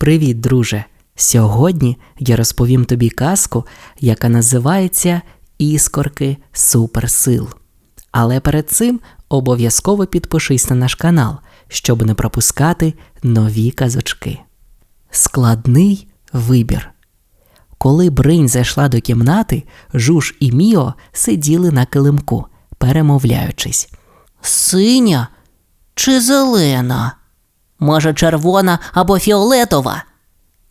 Привіт, друже! Сьогодні я розповім тобі казку, яка називається Іскорки суперсил. Але перед цим обов'язково підпишись на наш канал, щоб не пропускати нові казочки. Складний вибір. Коли Бринь зайшла до кімнати, Жуж і Міо сиділи на килимку, перемовляючись. Синя чи зелена? Може, червона або фіолетова?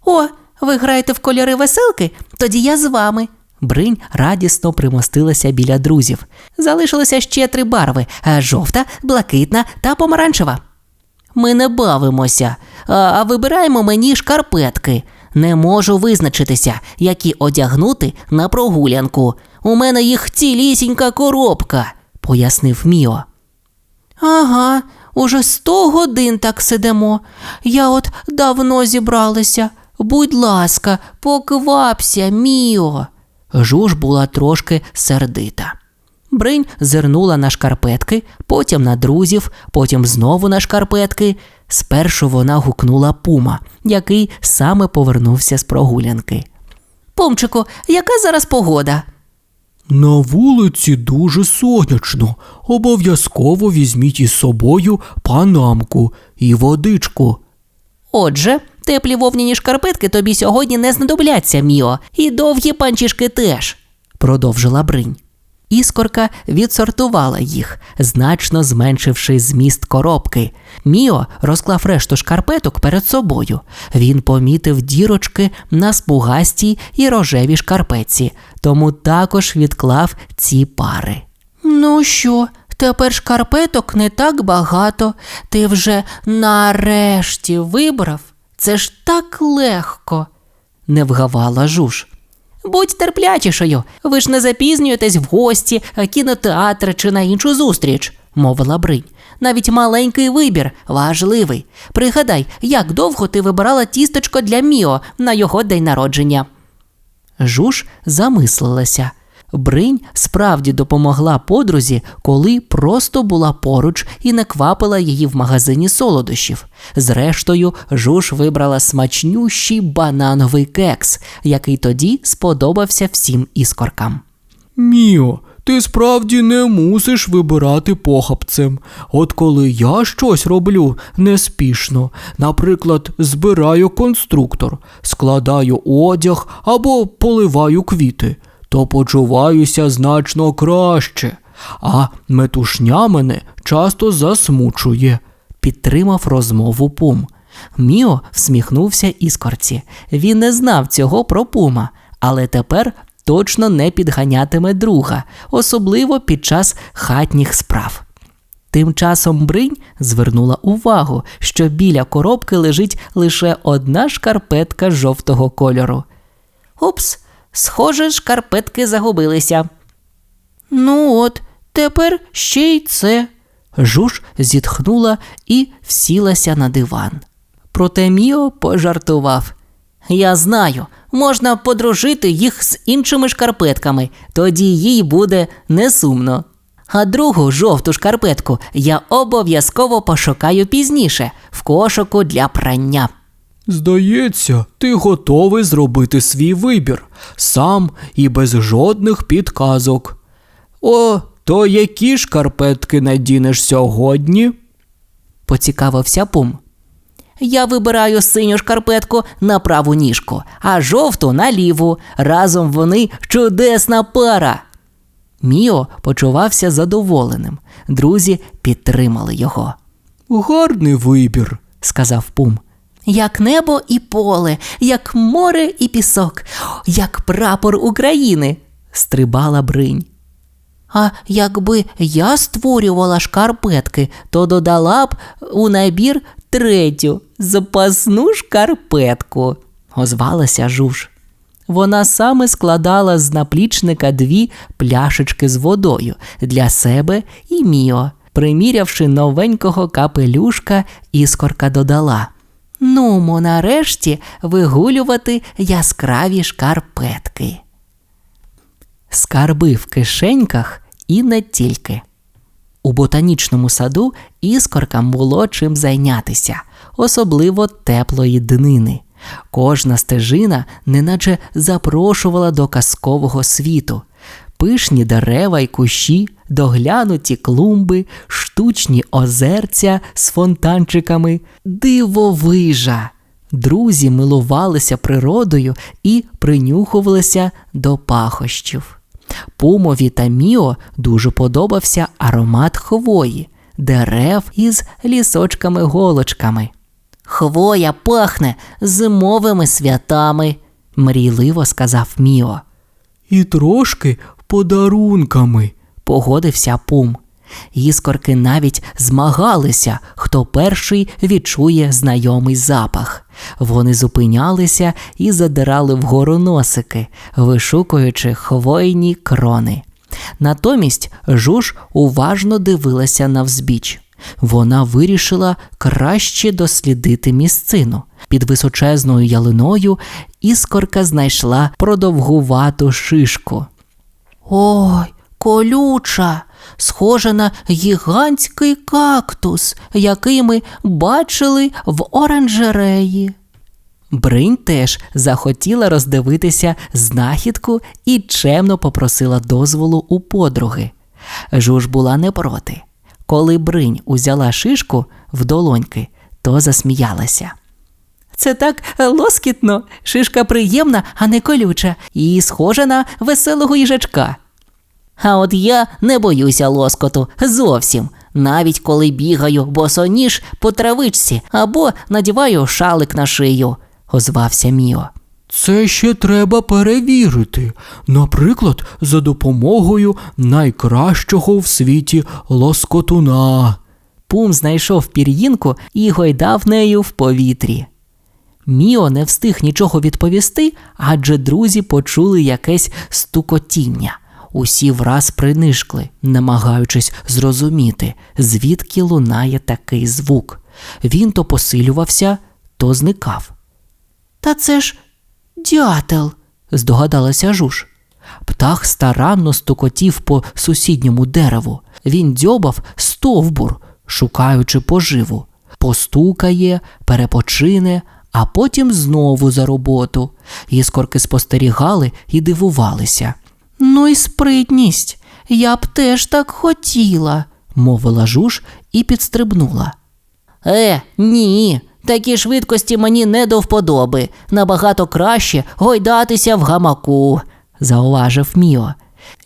О, ви граєте в кольори веселки? Тоді я з вами. Бринь радісно примостилася біля друзів. Залишилося ще три барви: жовта, блакитна та помаранчева. Ми не бавимося, а вибираємо мені шкарпетки. Не можу визначитися, які одягнути на прогулянку. У мене їх цілісінька коробка, пояснив Міо. Ага, уже сто годин так сидимо. Я от давно зібралася. Будь ласка, поквапся, Міо. Жуж була трошки сердита. Бринь зирнула на шкарпетки, потім на друзів, потім знову на шкарпетки. Спершу вона гукнула пума, який саме повернувся з прогулянки. Пумчику, яка зараз погода? На вулиці дуже сонячно. Обов'язково візьміть із собою панамку і водичку. Отже, теплі вовняні шкарпетки тобі сьогодні не знадобляться, Міо, і довгі панчішки теж. продовжила Бринь. Іскорка відсортувала їх, значно зменшивши зміст коробки. Міо розклав решту шкарпеток перед собою. Він помітив дірочки на спугастій і рожевій шкарпетці, тому також відклав ці пари. Ну що, тепер шкарпеток не так багато. Ти вже нарешті вибрав. Це ж так легко. Не вгавала жуж. Будь терплячішою, ви ж не запізнюєтесь в гості, кінотеатр чи на іншу зустріч, мовила Бринь. Навіть маленький вибір важливий. Пригадай, як довго ти вибирала тістечко для Міо на його день народження. Жуж замислилася. Бринь справді допомогла подрузі, коли просто була поруч і не квапила її в магазині солодощів. Зрештою, жуж вибрала смачнющий банановий кекс, який тоді сподобався всім іскоркам. Міо, ти справді не мусиш вибирати похапцем. От коли я щось роблю неспішно, наприклад, збираю конструктор, складаю одяг або поливаю квіти, то почуваюся значно краще, а метушня мене часто засмучує. Підтримав розмову Пум. Міо всміхнувся іскорці. Він не знав цього про Пума, але тепер точно не підганятиме друга, особливо під час хатніх справ. Тим часом Бринь звернула увагу, що біля коробки лежить лише одна шкарпетка жовтого кольору. Упс, схоже, шкарпетки загубилися. Ну от, тепер ще й це. Жуж зітхнула і всілася на диван. Проте Міо пожартував. Я знаю, можна подружити їх з іншими шкарпетками, тоді їй буде не сумно. А другу жовту шкарпетку я обов'язково пошукаю пізніше в кошику для прання. Здається, ти готовий зробити свій вибір сам і без жодних підказок. О, то які шкарпетки надінеш сьогодні? Поцікавився Пум. Я вибираю синю шкарпетку на праву ніжку, а жовту на ліву. Разом вони чудесна пара. Міо почувався задоволеним. Друзі підтримали його. Гарний вибір. Сказав Пум. Як небо і поле, як море і пісок, як прапор України. Стрибала бринь. А якби я створювала шкарпетки, то додала б у набір третю запасну шкарпетку. озвалася жуж. Вона саме складала з наплічника дві пляшечки з водою для себе і Міо. Примірявши новенького капелюшка, іскорка додала. Нумо нарешті вигулювати яскраві шкарпетки. Скарби в кишеньках і не тільки. У ботанічному саду іскоркам було чим зайнятися, особливо теплої днини. Кожна стежина неначе запрошувала до казкового світу. Пишні дерева й кущі, доглянуті клумби, штучні озерця з фонтанчиками, дивовижа. Друзі милувалися природою і принюхувалися до пахощів. Пумові та Міо дуже подобався аромат хвої, дерев із лісочками-голочками. Хвоя пахне зимовими святами. Мрійливо сказав Міо. І трошки подарунками. Погодився Пум. Іскорки навіть змагалися, хто перший відчує знайомий запах. Вони зупинялися і задирали вгору носики, вишукуючи хвойні крони. Натомість жуж уважно дивилася навзбіч. Вона вирішила краще дослідити місцину. Під височезною ялиною іскорка знайшла продовгувату шишку. Ой, колюча, схожа на гігантський кактус, який ми бачили в оранжереї. Бринь теж захотіла роздивитися знахідку і чемно попросила дозволу у подруги. Жуж була не проти. Коли Бринь узяла шишку в долоньки, то засміялася. Це так лоскітно, шишка приємна, а не колюча, і схожа на веселого їжачка. А от я не боюся лоскоту зовсім, навіть коли бігаю босоніж по травичці або надіваю шалик на шию, озвався Міо. Це ще треба перевірити. Наприклад, за допомогою найкращого в світі лоскотуна. Пум знайшов пір'їнку і гойдав нею в повітрі. Міо не встиг нічого відповісти, адже друзі почули якесь стукотіння. Усі враз принишкли, намагаючись зрозуміти, звідки лунає такий звук. Він то посилювався, то зникав. Та це ж дятел. здогадалася жуж. Птах старанно стукотів по сусідньому дереву. Він дзьобав стовбур, шукаючи поживу. Постукає, перепочине, а потім знову за роботу. Іскорки спостерігали і дивувалися. Ну і спритність. Я б теж так хотіла. мовила жуж і підстрибнула. Е, ні. Такі швидкості мені не до вподоби. Набагато краще гойдатися в гамаку. зауважив Міо.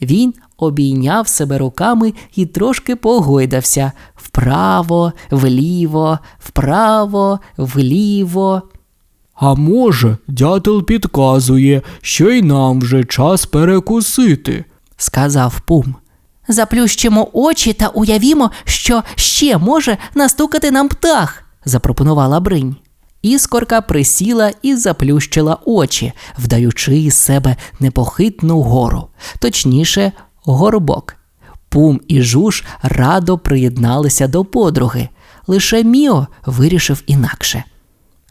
Він обійняв себе руками і трошки погойдався вправо, вліво, вправо, вліво. А може, дятел підказує, що й нам вже час перекусити. сказав Пум. Заплющимо очі та уявімо, що ще може настукати нам птах. запропонувала Бринь. Іскорка присіла і заплющила очі, вдаючи із себе непохитну гору, точніше, горбок. Пум і жуж радо приєдналися до подруги. Лише Міо вирішив інакше.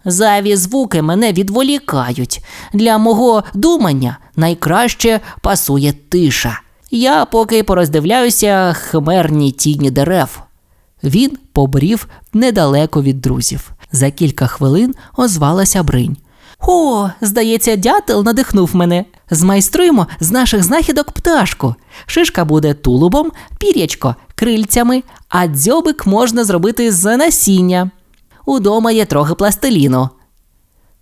Зайві звуки мене відволікають. Для мого думання найкраще пасує тиша. Я поки пороздивляюся хмерні тіні дерев. Він побрів недалеко від друзів. За кілька хвилин озвалася Бринь. О, здається, дятел надихнув мене. Змайструємо з наших знахідок пташку. Шишка буде тулубом, пір'ячко крильцями, а дзьобик можна зробити з насіння. Удома є трохи пластиліну.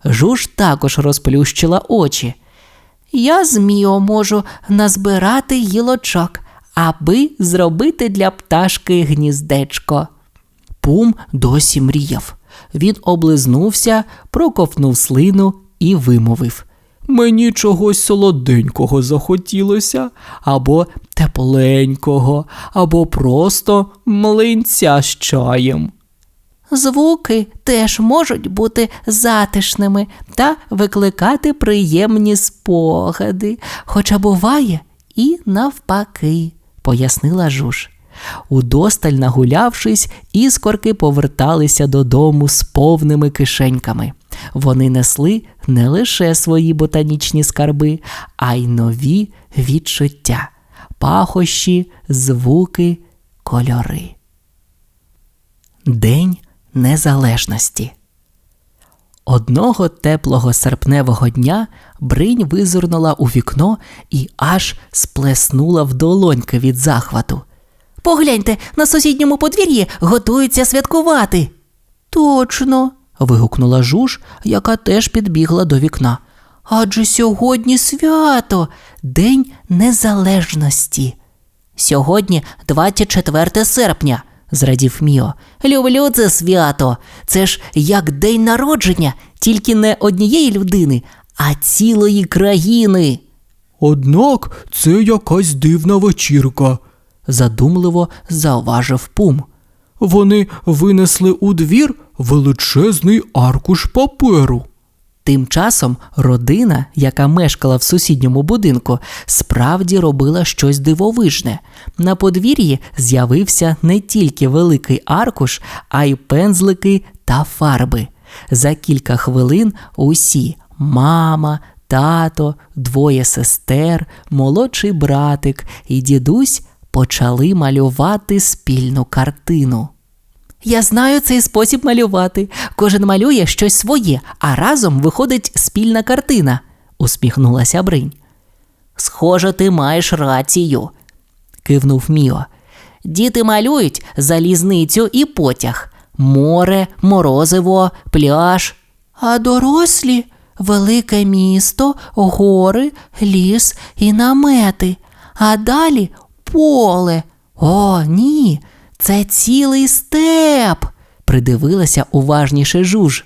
Жуж також розплющила очі. Я з Міо можу назбирати гілочок, аби зробити для пташки гніздечко. Пум досі мріяв. Він облизнувся, проковтнув слину і вимовив. Мені чогось солоденького захотілося, або тепленького, або просто млинця з чаєм. Звуки теж можуть бути затишними та викликати приємні спогади, хоча буває і навпаки, пояснила жуж. Удосталь нагулявшись, іскорки поверталися додому з повними кишеньками. Вони несли не лише свої ботанічні скарби, а й нові відчуття, пахощі, звуки, кольори. День Незалежності. Одного теплого серпневого дня бринь визирнула у вікно і аж сплеснула в долоньки від захвату. Погляньте, на сусідньому подвір'ї готуються святкувати. Точно. вигукнула жуж, яка теж підбігла до вікна. Адже сьогодні свято, День Незалежності. Сьогодні 24 серпня, зрадів Міо. Люблю це свято. Це ж як день народження, тільки не однієї людини, а цілої країни. Однак це якась дивна вечірка. задумливо зауважив пум. Вони винесли у двір величезний аркуш паперу. Тим часом родина, яка мешкала в сусідньому будинку, справді робила щось дивовижне. На подвір'ї з'явився не тільки великий аркуш, а й пензлики та фарби. За кілька хвилин усі мама, тато, двоє сестер, молодший братик і дідусь почали малювати спільну картину. Я знаю цей спосіб малювати. Кожен малює щось своє, а разом виходить спільна картина, усміхнулася Бринь. Схоже, ти маєш рацію. Кивнув Міо. Діти малюють залізницю і потяг, море, морозиво, пляж. А дорослі велике місто, гори, ліс і намети. А далі поле. О, ні, це цілий степ. Придивилася уважніше жуж.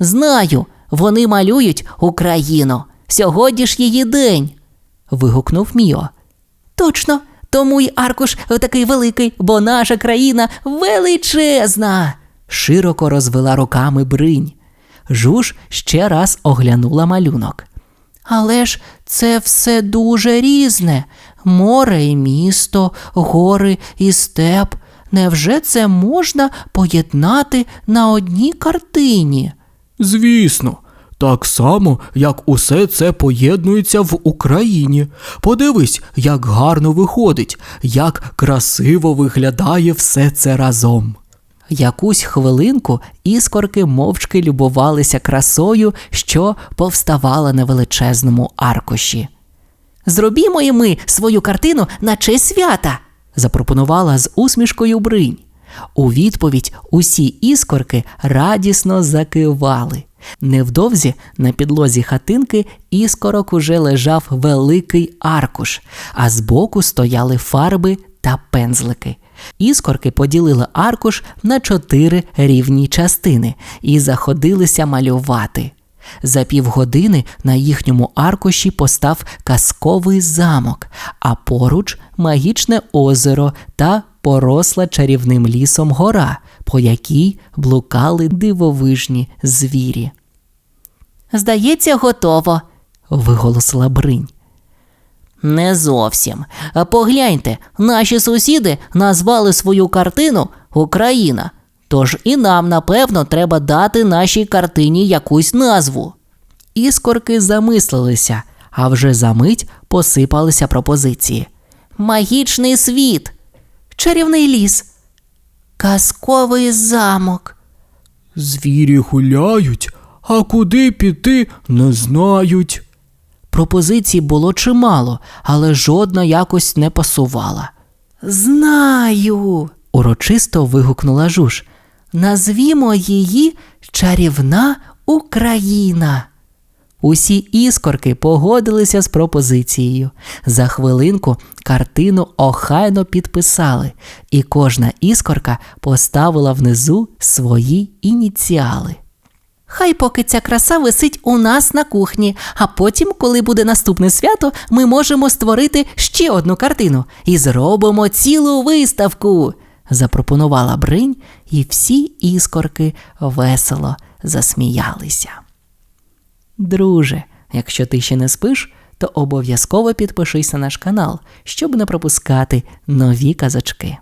Знаю, вони малюють Україну. Сьогодні ж її день. Вигукнув Міо. Точно, тому й аркуш такий великий, бо наша країна величезна. Широко розвела руками бринь. Жуж ще раз оглянула малюнок. Але ж це все дуже різне. Море і місто, гори і степ. Невже це можна поєднати на одній картині? Звісно, так само, як усе це поєднується в Україні. Подивись, як гарно виходить, як красиво виглядає все це разом. Якусь хвилинку іскорки мовчки любувалися красою, що повставала на величезному аркуші. Зробімо і ми свою картину на честь свята. Запропонувала з усмішкою бринь. У відповідь усі іскорки радісно закивали. Невдовзі на підлозі хатинки іскорок уже лежав великий аркуш, а збоку стояли фарби та пензлики. Іскорки поділили аркуш на чотири рівні частини і заходилися малювати. За півгодини на їхньому аркуші постав казковий замок, а поруч магічне озеро та поросла чарівним лісом гора, по якій блукали дивовижні звірі. Здається, готово. Виголосила бринь. Не зовсім. Погляньте, наші сусіди назвали свою картину Україна. Тож і нам, напевно, треба дати нашій картині якусь назву. Іскорки замислилися, а вже за мить посипалися пропозиції. Магічний світ, чарівний ліс, казковий замок. Звірі гуляють, а куди піти не знають. Пропозицій було чимало, але жодна якось не пасувала. Знаю. Урочисто вигукнула жуж. Назвімо її Чарівна Україна. Усі іскорки погодилися з пропозицією. За хвилинку картину охайно підписали, і кожна іскорка поставила внизу свої ініціали. Хай поки ця краса висить у нас на кухні, а потім, коли буде наступне свято, ми можемо створити ще одну картину і зробимо цілу виставку. Запропонувала бринь, і всі іскорки весело засміялися. Друже, якщо ти ще не спиш, то обов'язково підпишись на наш канал, щоб не пропускати нові казочки.